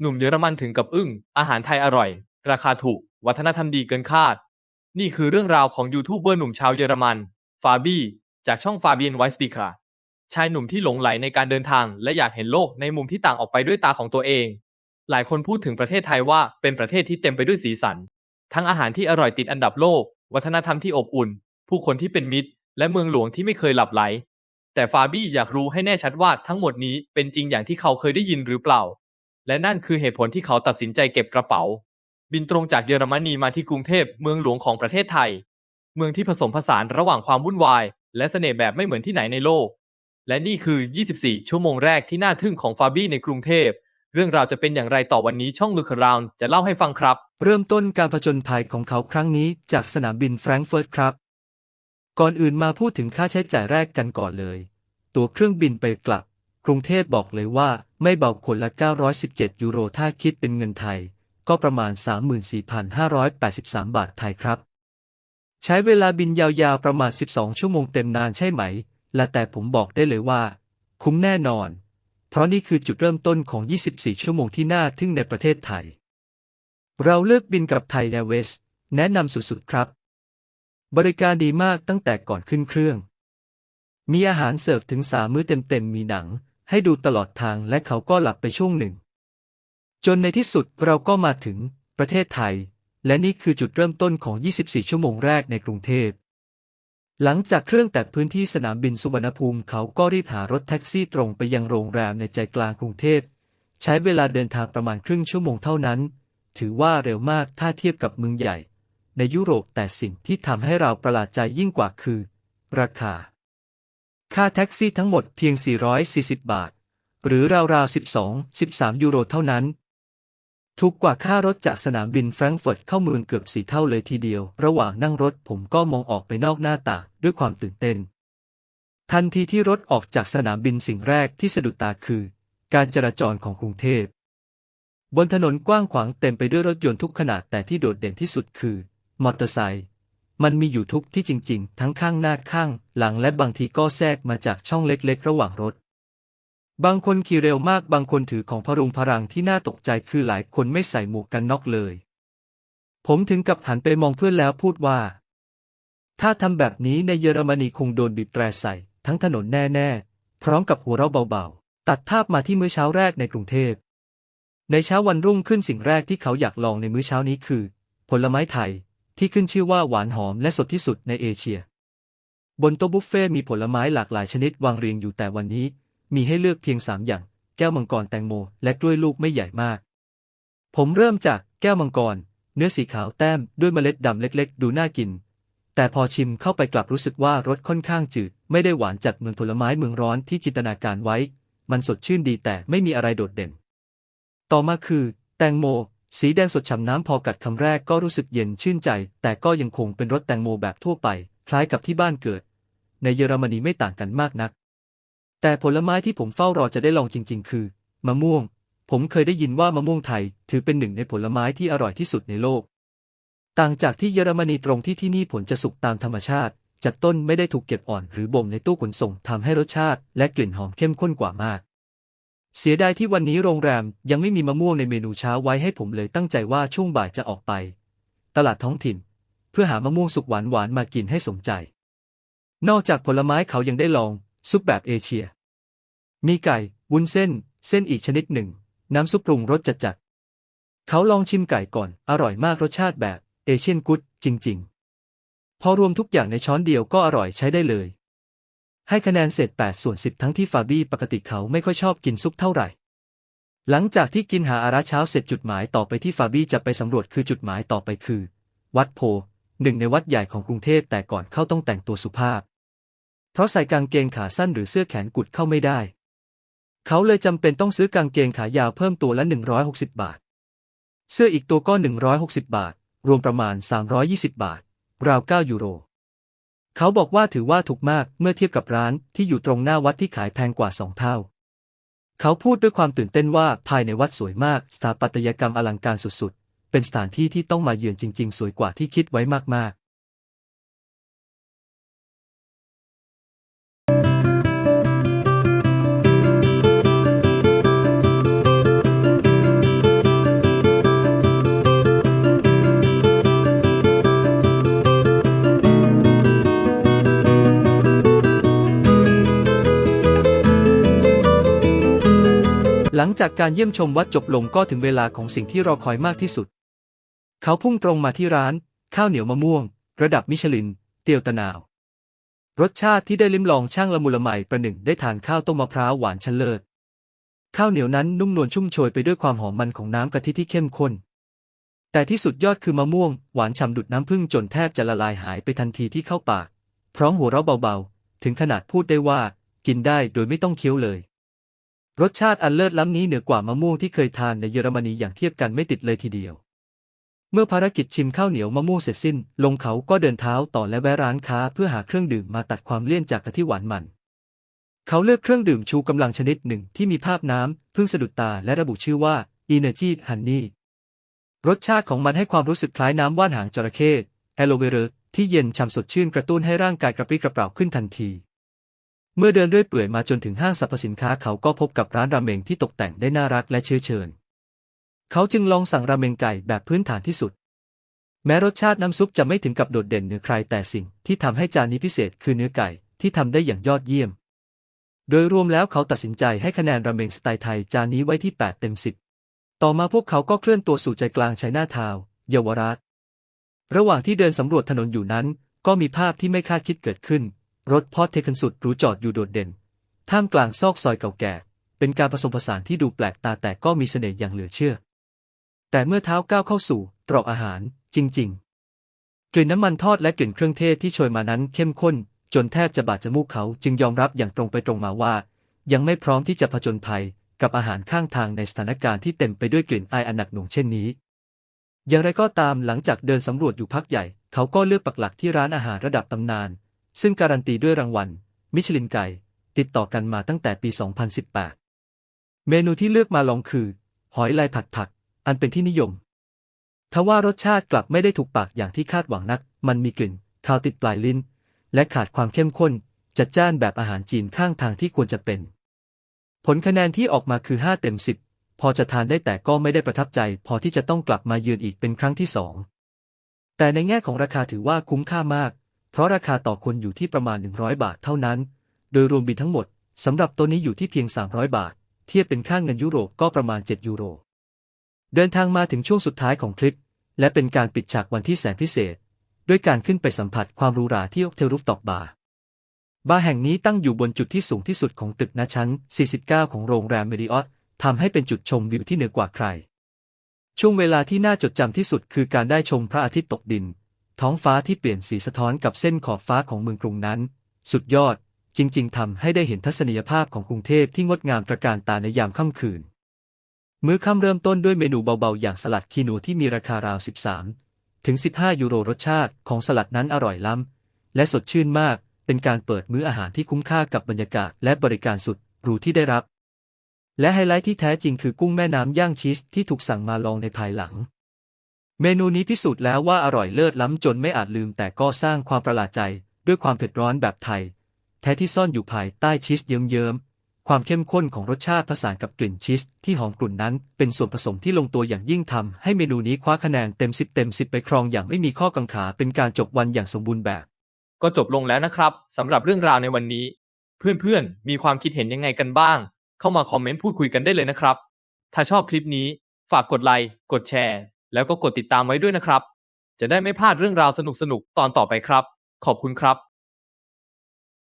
หนุ่มเยอรมันถึงกับอึ้ง อาหารไทยอร่อย ราคาถูก วัฒนธรรมดีเกินคาด นี่คือเรื่องราวของยูทูบเบอร์หนุ่มชาวเยอรมัน ฟาบี้ จากช่องฟาเบียนไวสติคาชายหนุ่มที่หลงไหลในการเดินทาง และอยากเห็นโลกในมุมที่ต่างออกไปด้วยตาของตัวเอง หลายคนพูดถึงประเทศไทยว่าเป็นประเทศที่เต็มไปด้วยสีสัน ทั้งอาหารที่อร่อยติดอันดับโลก วัฒนธรรมที่อบอุ่น ผู้คนที่เป็นมิตร และเมืองหลวงที่ไม่เคยหลับไหล แต่ฟาบี้อยากรู้ให้แน่ชัดว่าทั้งหมดนี้เป็นจริงอย่างที่เขาเคยได้ยินหรือเปล่า และนั่นคือเหตุผลที่เขาตัดสินใจเก็บกระเป๋า บินตรงจากเยอรมนีมาที่กรุงเทพเมืองหลวงของประเทศไทย เมืองที่ผสมผสานระหว่างความวุ่นวาย และเสน่ห์แบบไม่เหมือนที่ไหนในโลก และนี่คือ 24 ชั่วโมงแรกที่น่าทึ่งของฟาบี้ในกรุงเทพเรื่องราวจะเป็นอย่างไรต่อวันนี้ช่อง Look Around จะเล่าให้ฟังครับ เริ่มต้นการผจญภัยของเขาครั้งนี้จากสนามบินแฟรงก์เฟิร์ตครับ ก่อนอื่นมาพูดถึงค่าใช้จ่ายแรกกันก่อนเลย ตั๋วเครื่องบินไปกลับ กรุงเทพบอกเลยว่า ไม่เบาคนละ 917 ยูโรถ้าคิดเป็นเงินไทย ก็ประมาณ 34,583 บาทไทยครับ ใช้เวลาบินยาวๆประมาณ 12 ชั่วโมงเต็มนานใช่ไหม และแต่ผมบอกได้เลยว่า คุ้มแน่นอน เพราะนี่คือจุดเริ่มต้นของ 24 ชั่วโมงที่น่าทึ่งในประเทศไทย เราเลือกบินกับไทยแอร์เวย์แนะนำสุดๆครับ บริการดีมากตั้งแต่ก่อนขึ้นเครื่อง มีอาหารเสิร์ฟถึงสามมื้อเต็มๆ มีหนัง ให้ดูตลอดทางและเขาก็หลับไปช่วงหนึ่ง จนในที่สุดเราก็มาถึงประเทศไทย และนี่คือจุดเริ่มต้นของ 24 ชั่วโมงแรกในกรุงเทพ หลังจากเครื่องแตะพื้นที่สนามบินสุวรรณภูมิเขาก็รีบหารถแท็กซี่ตรงไปยังโรงแรมในใจกลางกรุงเทพ ใช้เวลาเดินทางประมาณครึ่งชั่วโมงเท่านั้น ถือว่าเร็วมากถ้าเทียบกับเมืองใหญ่ ในยุโรปแต่สิ่งที่ทำให้เราประหลาดใจยิ่งกว่าคือ ราคา ค่าแท็กซี่ทั้งหมดเพียง 440 บาท หรือราวๆ 12 13 ยูโรเท่านั้น ถูกกว่าค่ารถจากสนามบินแฟรงก์เฟิร์ตเข้าเมืองเกือบสีเท่าเลยทีเดียว ระหว่างนั่งรถผมก็มองออกไปนอกหน้าต่างด้วยความตื่นเต้น ทันทีที่รถออกจากสนามบินสิ่งแรกที่สะดุดตาคือ การจราจรของกรุงเทพ บนถนนกว้างขวางเต็มไปด้วยรถยนต์ทุกขนาดแต่ที่โดดเด่นที่สุดคือ มอเตอร์ไซค์ มันมีอยู่ทุกที่จริง ๆ ทั้งข้างหน้าข้าง หลังและบางทีก็แทรกมาจากช่องเล็ก ๆ ระหว่างรถ บางคนขี่เร็วมากบางคนถือของพรุงพรังที่น่าตกใจคือหลายคนไม่ใส่หมวกกันน็อกเลย ผมถึงกับหันไปมองเพื่อนแล้วพูดว่า ถ้าทำแบบนี้ในเยอรมนีคงโดนบีบแตรใส่ ทั้งถนนแน่ๆ พร้อมกับหัวเราะเบาๆ ตัดภาพมาที่มื้อเช้าแรกในกรุงเทพในเช้าวันรุ่งขึ้นสิ่งแรกที่เขาอยากลองในมื้อเช้านี้คือ ผลไม้ไทย ที่ขึ้นชื่อว่าหวานหอมและสดที่สุดในเอเชีย บนโต๊ะบุฟเฟ่ต์มีผลไม้หลากหลายชนิดวางเรียงอยู่แต่วันนี้ มีให้เลือกเพียงสามอย่าง แก้วมังกรแตงโม และกล้วยลูกไม่ใหญ่มาก ผมเริ่มจากแก้วมังกร เนื้อสีขาวแต้มด้วยเมล็ดดำเล็กๆ ดูน่ากิน แต่พอชิมเข้าไปกลับรู้สึกว่ารสค่อนข้างจืด ไม่ได้หวานจัดเหมือนผลไม้เมืองร้อนที่จินตนาการไว้ มันสดชื่นดีแต่ไม่มีอะไรโดดเด่น ต่อมาคือ แตงโม สีแดงสดฉ่ำน้ำพอกัดคำแรกก็รู้สึกเย็นชื่นใจ แต่ก็ยังคงเป็นรสแตงโมแบบทั่วไป คล้ายกับที่บ้านเกิด ในเยอรมนีไม่ต่างกันมากนัก แต่ผลไม้ที่ผมเฝ้ารอจะได้ลองจริง ๆ คือ มะม่วง ผมเคยได้ยินว่ามะม่วงไทย ถือเป็นหนึ่งในผลไม้ที่อร่อยที่สุดในโลก ต่างจากที่เยอรมนีตรงที่ที่นี่ผลจะสุกตามธรรมชาติ จากต้นไม่ได้ถูกเก็บอ่อนหรือบ่มในตู้ขนส่งทำให้รสชาติ และกลิ่นหอมเข้มข้นกว่ามาก เสียดายที่วันนี้โรงแรมยังไม่มีมะม่วงในเมนูเช้าไว้ให้ผมเลยตั้งใจว่าช่วงบ่ายจะออกไป ตลาดท้องถิ่น เพื่อหามะม่วงสุกหวานหวานๆมากินให้สมใจ นอกจากผลไม้เขายังได้ลอง ซุปแบบเอเชีย มีไก่ วุ้นเส้น เส้นอีกชนิดหนึ่ง น้ำซุปปรุงรสจัดจัดๆเขาลองชิมไก่ก่อน อร่อยมากรสชาติแบบเอเชียนกุ๊ดจริง ๆ พอรวมทุกอย่างในช้อนเดียวก็อร่อยใช้ได้เลย ให้คะแนนเศษ8ส่วน10 ทั้งที่ฟาบี้ปกติเขาไม่ค่อยชอบกินซุปเท่าไหร่ หลังจากที่กินหาอาราเช้าเสร็จจุดหมายต่อไปที่ฟาบี้จะไปสำรวจคือจุดหมายต่อไปคือ วัดโพ หนึ่งในวัดใหญ่ของกรุงเทพแต่ก่อนเข้าต้องแต่งตัวสุภาพ เพราะใส่กางเกงขาสั้นหรือเสื้อแขนกุดเข้าไม่ได้ เขาเลยจำเป็นต้องซื้อกางเกงขายาวเพิ่มตัวละ 160 บาท เสื้ออีกตัวก็ 160 บาท รวมประมาณ 320 บาท ราว 9 ยูโร เขาบอกว่าถือว่าถูกมากเมื่อเทียบกับร้านที่อยู่ตรงหน้าวัดที่ขายแพงกว่าสองเท่า เขาพูดด้วยความตื่นเต้นว่าภายในวัดสวยมาก สถาปัตยกรรมอลังการสุดๆ เป็นสถานที่ที่ต้องมาเยือนจริงๆ สวยกว่าที่คิดไว้มาก หลังจากการเยี่ยมชมวัดจบลงก็ถึงเวลาของสิ่งที่รอคอยมากที่สุด เขาพุ่งตรงมาที่ร้าน ข้าวเหนียวมะม่วง ระดับมิชลิน เตียวตะนาว รสชาติที่ได้ลิ้มลองช่างละมุนละไมประหนึ่งได้ทานข้าวต้มมะพร้าวหวานชั้นเลิศข้าวเหนียวนั้นนุ่มนวลชุ่มโชยไปด้วยความหอมมันของน้ำกะทิที่เข้มข้น แต่ที่สุดยอดคือมะม่วง หวานฉ่ำดุดน้ำผึ้งจนแทบจะละลายหายไปทันทีที่เข้าปาก พร้อมหัวเราะเบาๆ ถึงขนาดพูดได้ว่า กินได้โดยไม่ต้องเคี้ยวเลย รสชาติอันเลิศล้ำนี้เหนือกว่ามะม่วงที่เคยทานในเยอรมนีอย่างเทียบกันไม่ติดเลยทีเดียว เมื่อภารกิจชิมข้าวเหนียวมะม่วงเสร็จสิ้น ลงเขาก็เดินเท้าต่อและแวะร้านค้าเพื่อหาเครื่องดื่มมาตัดความเลี่ยนจากกะทิหวานมัน เขาเลือกเครื่องดื่มชูกำลังชนิดหนึ่งที่มีภาพน้ำพึ่งสะดุดตาและระบุชื่อว่า Energy Honey รสชาติของมันให้ความรู้สึกคล้ายน้ำว่านหางจระเข้แอโลเวรที่เย็นฉ่ำสดชื่นกระตุ้นให้ร่างกายกระปรี้กระเปร่าขึ้นทันที เมื่อเดินเรื่อยเปื่อยมาจนถึงห้างสรรพสินค้าเขาก็พบกับร้านราเมงที่ตกแต่งได้น่ารักและเชื้อเชิญ เขาจึงลองสั่งราเมงไก่แบบพื้นฐานที่สุด แม้รสชาติน้ำซุปจะไม่ถึงกับโดดเด่นเหนือใครแต่สิ่งที่ทำให้จานนี้พิเศษคือเนื้อไก่ที่ทำได้อย่างยอดเยี่ยม โดยรวมแล้วเขาตัดสินใจให้คะแนนราเมงสไตล์ไทยจานนี้ไว้ที่ 8 เต็ม 10 ต่อมาพวกเขาก็เคลื่อนตัวสู่ใจกลางชัยนาทาวเยาวราช ระหว่างที่เดินสำรวจถนนอยู่นั้น ก็มีภาพที่ไม่คาดคิดเกิดขึ้น รถพอร์ตเทคันสุดหรูจอดอยู่โดดเด่น ท่ามกลางซอกซอยเก่าแก่ เป็นการผสมผสานที่ดูแปลกตาแต่ก็มีเสน่ห์อย่างเหลือเชื่อ แต่เมื่อเท้าก้าวเข้าสู่ตรอกอาหาร จริง ๆ กลิ่นน้ำมันทอดและกลิ่นเครื่องเทศที่โชยมานั้นเข้มข้น จนแทบจะบาดจมูกเขาจึงยอมรับอย่างตรงไปตรงมาว่า ยังไม่พร้อมที่จะผจญภัยกับอาหารข้างทางในสถานการณ์ที่เต็มไปด้วยกลิ่นอายอันหนักหน่วงเช่นนี้ อย่างไรก็ตามหลังจากเดินสำรวจอยู่พักใหญ่ เขาก็เลือกปักหลักที่ร้านอาหารระดับตำนาน ซึ่งการันตีด้วยรางวัล มิชลินไก่ ติดต่อกันมาตั้งแต่ปี 2018 เมนูที่เลือกมาลองคือ หอยลายผัดผัก อันเป็นที่นิยม ทว่ารสชาติกลับไม่ได้ถูกปากอย่างที่คาดหวังนัก มันมีกลิ่นคาวติดปลายลิ้น และขาดความเข้มข้น จัดจ้านแบบอาหารจีนข้างทางที่ควรจะเป็น ผลคะแนนที่ออกมาคือ 5 เต็ม 10 พอจะทานได้แต่ก็ไม่ได้ประทับใจ พอที่จะต้องกลับมาเยือนอีกเป็นครั้งที่สองแต่ในแง่ของราคาถือว่าคุ้มค่ามาก เพราะราคาต่อคนอยู่ที่ประมาณ 100 บาทเท่านั้น โดยรวมบินทั้งหมดสำหรับตัวนี้อยู่ที่เพียง 300 บาท เทียบเป็นค่าเงินยุโรปก็ประมาณ 7 ยูโร เดินทางมาถึงช่วงสุดท้ายของคลิป และเป็นการปิดฉากวันที่แสนพิเศษ ด้วยการขึ้นไปสัมผัสความหรูหราที่โอเทลรูฟตอกบาร์บาร์แห่งนี้ตั้งอยู่บนจุดที่สูงที่สุดของตึกณชั้น 49 ของโรงแรมเมริออตทำให้เป็นจุดชมวิวที่เหนือกว่าใคร ช่วงเวลาที่น่าจดจำที่สุดคือการได้ชมพระอาทิตย์ตกดิน ท้องฟ้าที่เปลี่ยนสีสะท้อนกับเส้นขอบฟ้าของเมืองกรุงนั้น สุดยอด จริง ๆทำให้ได้เห็นทัศนียภาพของกรุงเทพที่งดงามตระการตาในยามค่ำคืน มื้อค่ำเริ่มต้นด้วยเมนูเบาๆ อย่างสลัดคีนูที่มีราคาราว 13 ถึง 15 ยูโรรสชาติของสลัดนั้นอร่อยล้ำ และสดชื่นมาก เป็นการเปิดมื้ออาหารที่คุ้มค่ากับบรรยากาศและบริการสุดหรูที่ได้รับ และไฮไลท์ที่แท้จริงคือกุ้งแม่น้ำย่างชีสที่ถูกสั่งมาลองในภายหลัง เมนูนี้พิสูจน์แล้วว่าอร่อยเลิศล้ำจนไม่อาจลืม แต่ก็สร้างความประหลาดใจด้วยความเผ็ดร้อนแบบไทย แท้ที่ซ่อนอยู่ภายใต้ชีสเยิ้มๆความเข้มข้นของรสชาติผสานกับกลิ่นชีสที่หอมกลุ่นนั้น เป็นส่วนผสมที่ลงตัวอย่างยิ่งทำให้เมนูนี้คว้าคะแนนเต็ม 10 เต็ม 10 ไปครองอย่างไม่มีข้อกังขาเป็นการจบวันอย่างสมบูรณ์แบบ ก็จบลงแล้วนะครับสำหรับเรื่องราวในวันนี้ เพื่อนๆมีความคิดเห็นยังไงกันบ้าง เข้ามาคอมเมนต์พูดคุยกันได้เลยนะครับ ถ้าชอบคลิปนี้ ฝากกดไลค์กดแชร์ แล้วก็กดติดตามไว้ด้วยนะครับ จะได้ไม่พลาดเรื่องราวสนุกๆตอนต่อไปครับ ขอบคุณครับ